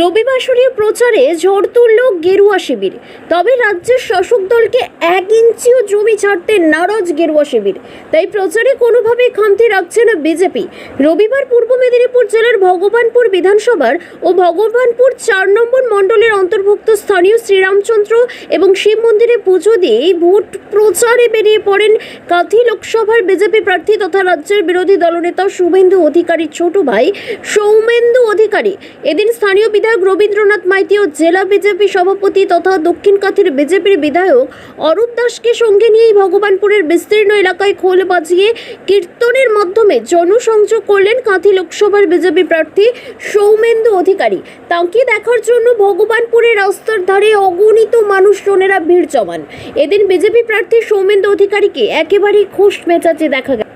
রবিবাসরীয় প্রচারে ঝড় তুলল গেরুয়া শিবির। তবে রাজ্যের শাসক দলকে এক ইঞ্চিও জমি ছাড়তে নারাজ গেরুয়া শিবির। তাই প্রচারে কোনোভাবেই খামতি রাখছে না বিজেপি। রবিবার পূর্ব মেদিনীপুর জেলার ভগবানপুর বিধানসভার ও ভগবানপুর চার নম্বর মণ্ডলের অন্তর্ভুক্ত স্থানীয় শ্রীরামচন্দ্র এবং শিব মন্দিরে পুজো দিয়ে ভোট প্রচারে বেরিয়ে পড়েন কাথি লোকসভার বিজেপি প্রার্থী তথা রাজ্যের বিরোধী দলনেতা শুভেন্দু অধিকারীর ছোট ভাই সৌমেন্দু অধিকারী। এদিন স্থানীয় বিধায়ক রবীন্দ্রনাথ মাইতি ও জেলা বিজেপি সভাপতি তথা দক্ষিণ কাথির বিজেপির বিধায়ক অরূপ দাসকে সঙ্গে নিয়েই ভগবানপুরের বিস্তীর্ণ এলাকায় খোল বাজিয়ে কীর্তনের মাধ্যমে জনসংযোগ করলেন কাঁথি লোকসভার বিজেপি প্রার্থী সৌমেন্দু অধিকারী। তাঁকে দেখার জন্য ভগবানপুরের রাস্তার ধারে অগণিত মানুষজনেরা ভিড় জমান। এদিন বিজেপি প্রার্থী সৌমেন্দু অধিকারীকে একেবারেই খুশ মেজাজে দেখা গেল।